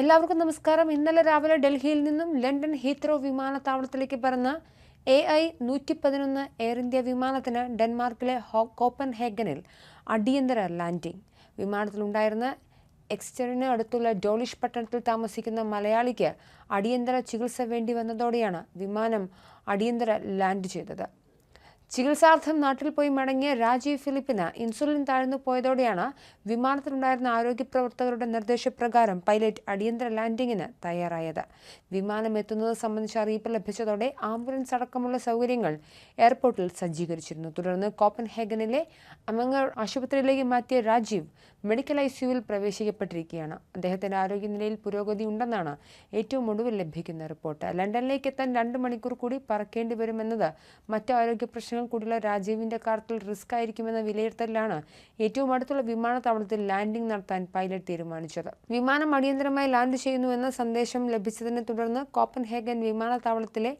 എല്ലാവർക്കും നമസ്കാരം. ഇന്നലെ രാവിലെ ഡൽഹിയിൽ നിന്നും ലണ്ടൻ ഹീത്രോ വിമാനത്താവളത്തിലേക്ക് പറന്ന എ ഐ നൂറ്റി പതിനൊന്ന് എയർ ഇന്ത്യ വിമാനത്തിന് ഡെൻമാർക്കിലെ ഹോ കോപ്പൻ ഹേഗനിൽ അടിയന്തര ലാൻഡിംഗ്. വിമാനത്തിലുണ്ടായിരുന്ന എക്സ്റ്ററിന് അടുത്തുള്ള ഡോളിഷ് പട്ടണത്തിൽ താമസിക്കുന്ന മലയാളിക്ക് അടിയന്തര ചികിത്സ വേണ്ടി വന്നതോടെയാണ് വിമാനം അടിയന്തര ലാൻഡ് ചെയ്തത്. ചികിത്സാർത്ഥം നാട്ടിൽ പോയി മടങ്ങിയ രാജീവ് ഫിലിപ്പിന് ഇൻസുലിൻ താഴ്ന്നു പോയതോടെയാണ് വിമാനത്തിലുണ്ടായിരുന്ന ആരോഗ്യ പ്രവർത്തകരുടെ നിർദ്ദേശപ്രകാരം പൈലറ്റ് അടിയന്തര ലാൻഡിങ്ങിന് തയ്യാറായത്. വിമാനം എത്തുന്നത് സംബന്ധിച്ച അറിയിപ്പ് ലഭിച്ചതോടെ ആംബുലൻസ് അടക്കമുള്ള സൗകര്യങ്ങൾ എയർപോർട്ടിൽ സജ്ജീകരിച്ചിരുന്നു. തുടർന്ന് കോപ്പൻഹേഗനിലെ അമംഗർ ആശുപത്രിയിലേക്ക് മാറ്റിയ രാജീവ് മെഡിക്കൽ ഐ സിയുവിൽ പ്രവേശിക്കപ്പെട്ടിരിക്കുകയാണ്. അദ്ദേഹത്തിന്റെ ആരോഗ്യനിലയിൽ പുരോഗതി ഉണ്ടെന്നാണ് ഏറ്റവും ഒടുവിൽ ലഭിക്കുന്ന റിപ്പോർട്ട്. ലണ്ടനിലേക്ക് എത്താൻ രണ്ട് മണിക്കൂർ കൂടി പറക്കേണ്ടി വരുമെന്നത് മറ്റു ആരോഗ്യ പ്രശ്നങ്ങൾ കൂടിയുള്ള രാജീവിന്റെ കാര്യത്തിൽ റിസ്ക് ആയിരിക്കുമെന്ന വിലയിരുത്തലിലാണ് ഏറ്റവും അടുത്തുള്ള വിമാനത്താവളത്തിൽ ലാൻഡിംഗ് നടത്താൻ പൈലറ്റ് തീരുമാനിച്ചത്. വിമാനം അടിയന്തരമായി ലാൻഡ് ചെയ്യുന്നുവെന്ന സന്ദേശം ലഭിച്ചതിനെ തുടർന്ന് കോപ്പൻഹേഗൻ വിമാനത്താവളത്തിലെ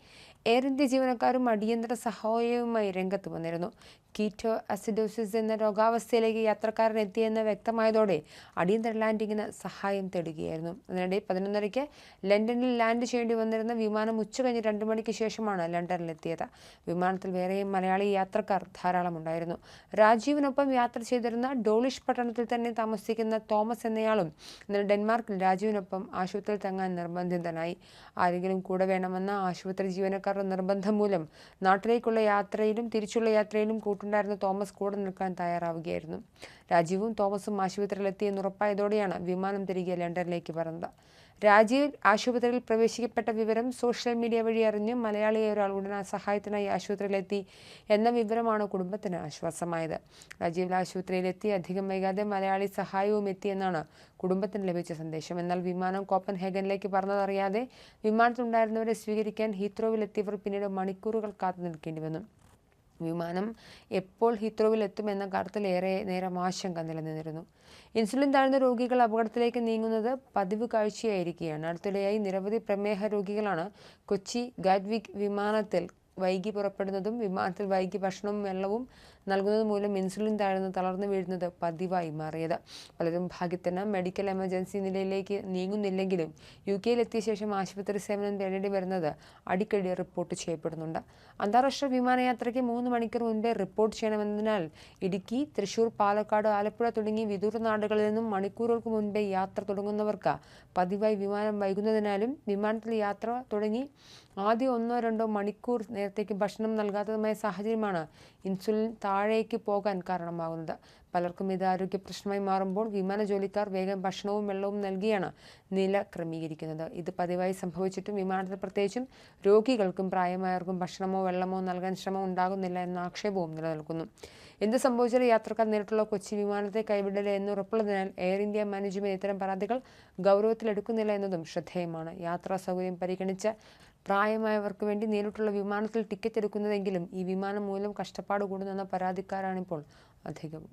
എയർ ഇന്ത്യ ജീവനക്കാരും അടിയന്തര സഹായവുമായി രംഗത്ത് വന്നിരുന്നു. കീറ്റോ അസിഡോസിസ് എന്ന രോഗാവസ്ഥയിലേക്ക് യാത്രക്കാരൻ എത്തിയെന്ന് വ്യക്തമായതോടെ അടിയന്തര ലാൻഡിങ്ങിന് സഹായം തേടുകയായിരുന്നു. അതിനിടെ പതിനൊന്നരയ്ക്ക് ലണ്ടനിൽ ലാൻഡ് ചെയ്യേണ്ടി വന്നിരുന്ന വിമാനം ഉച്ചകഴിഞ്ഞ് രണ്ട് മണിക്ക് ശേഷമാണ് ലണ്ടനിലെത്തിയത് വിമാനത്തിൽ വേറെയും മലയാളി യാത്രക്കാർ ധാരാളമുണ്ടായിരുന്നു. രാജീവിനൊപ്പം യാത്ര ചെയ്തിരുന്ന ഡോളിഷ് പട്ടണത്തിൽ തന്നെ താമസിക്കുന്ന തോമസ് എന്നയാളും ഇന്നലെ ഡെൻമാർക്കിൽ രാജീവിനൊപ്പം ആശുപത്രിയിൽ തങ്ങാൻ നിർബന്ധിതനായി. ആരെങ്കിലും കൂടെ വേണമെന്ന ആശുപത്രി ജീവനക്കാരുടെ നിർബന്ധം മൂലം നാട്ടിലേക്കുള്ള യാത്രയിലും തിരിച്ചുള്ള യാത്രയിലും കൂട്ടുണ്ടായിരുന്ന തോമസ് കൂടെ നിൽക്കാൻ തയ്യാറാവുകയായിരുന്നു. രാജീവും തോമസും ആശുപത്രിയിലെത്തിയെന്ന് ഉറപ്പായതോടെയാണ് വിമാനം തിരികെ ലണ്ടനിലേക്ക് പറന്നത്. രാജീവ് ആശുപത്രിയിൽ പ്രവേശിക്കപ്പെട്ട വിവരം സോഷ്യൽ മീഡിയ വഴി അറിഞ്ഞ് മലയാളിയെ ഒരാൾ ഉടൻ സഹായത്തിനായി ആശുപത്രിയിലെത്തി എന്ന വിവരമാണ് കുടുംബത്തിന് ആശ്വാസമായത്. രാജീവ് ആശുപത്രിയിലെത്തി അധികം വൈകാതെ മലയാളി സഹായവും എത്തിയെന്നാണ് കുടുംബത്തിന് ലഭിച്ച സന്ദേശം. എന്നാൽ വിമാനം കോപ്പൻ ഹേഗനിലേക്ക് പറഞ്ഞതറിയാതെ വിമാനത്തിലുണ്ടായിരുന്നവരെ സ്വീകരിക്കാൻ ഹീത്രോവിലെത്തിയവർ പിന്നീട് മണിക്കൂറുകൾ കാത്തു നിൽക്കേണ്ടി വന്നു. വിമാനം എപ്പോൾ ഹിത്രോവിൽ എത്തുമെന്ന കാര്യത്തിൽ ഏറെ നേരം ആശങ്ക നിലനിന്നിരുന്നു. ഇൻസുലിൻ താഴ്ന്ന രോഗികൾ അപകടത്തിലേക്ക് നീങ്ങുന്നത് പതിവ് കാഴ്ചയായിരിക്കുകയാണ്. അടുത്തിടെയായി നിരവധി പ്രമേഹ രോഗികളാണ് കൊച്ചി ഗാഡ്വിക് വിമാനത്തിൽ വൈകി പുറപ്പെടുന്നതും വിമാനത്തിൽ വൈകി ഭക്ഷണവും വെള്ളവും നൽകുന്നത് മൂലം ഇൻസുലിൻ താഴ്ന്ന് തളർന്നു വീഴുന്നത് പതിവായി മാറിയത്. പലരും ഭാഗ്യത്തിന് മെഡിക്കൽ എമർജൻസി നിലയിലേക്ക് നീങ്ങുന്നില്ലെങ്കിലും യു കെയിലെത്തിയ ശേഷം ആശുപത്രി സേവനം തേടേണ്ടി വരുന്നത് അടിക്കടി റിപ്പോർട്ട് ചെയ്യപ്പെടുന്നുണ്ട്. അന്താരാഷ്ട്ര വിമാനയാത്രയ്ക്ക് മൂന്ന് മണിക്കൂർ മുൻപേ റിപ്പോർട്ട് ചെയ്യണമെന്നതിനാൽ ഇടുക്കി തൃശൂർ പാലക്കാട് ആലപ്പുഴ തുടങ്ങി വിദൂര നാടുകളിൽ നിന്നും മണിക്കൂറുകൾക്ക് മുൻപേ യാത്ര തുടങ്ങുന്നവർക്ക് പതിവായി വിമാനം വൈകുന്നതിനാലും വിമാനത്തിൽ യാത്ര തുടങ്ങി ആദ്യ ഒന്നോ രണ്ടോ മണിക്കൂർ നേരത്തേക്ക് ഭക്ഷണം നൽകാത്തതുമായ സാഹചര്യമാണ് ഇൻസുലിൻ താഴേക്ക് പോകാൻ കാരണമാകുന്നത്. പലർക്കും ഇത് ആരോഗ്യ പ്രശ്നമായി മാറുമ്പോൾ വിമാന ജോലിക്കാർ വേഗം ഭക്ഷണവും വെള്ളവും നൽകിയാണ് നില ക്രമീകരിക്കുന്നത്. ഇത് പതിവായി സംഭവിച്ചിട്ടും വിമാനത്തിൽ പ്രത്യേകിച്ചും രോഗികൾക്കും പ്രായമായവർക്കും ഭക്ഷണമോ വെള്ളമോ നൽകാൻ ശ്രമം ഉണ്ടാകുന്നില്ല എന്ന ആക്ഷേപവും നിലനിൽക്കുന്നു. എന്ത് സംഭവിച്ചാലും യാത്രക്കാർ നേരിട്ടുള്ള കൊച്ചി വിമാനത്തെ കൈവിടില്ല എന്ന് ഉറപ്പുള്ളതിനാൽ എയർ ഇന്ത്യ മാനേജ്മെന്റ് ഇത്തരം പരാതികൾ ഗൗരവത്തിലെടുക്കുന്നില്ല എന്നതും ശ്രദ്ധേയമാണ്. യാത്രാ സൗകര്യം പരിഗണിച്ച് പ്രായമായവർക്ക് വേണ്ടി നേരിട്ടുള്ള വിമാനത്തിൽ ടിക്കറ്റ് എടുക്കുന്നതെങ്കിലും ഈ വിമാനം മൂലം കഷ്ടപ്പാട് കൂടുന്നെന്ന പരാതിക്കാരാണിപ്പോൾ അധികവും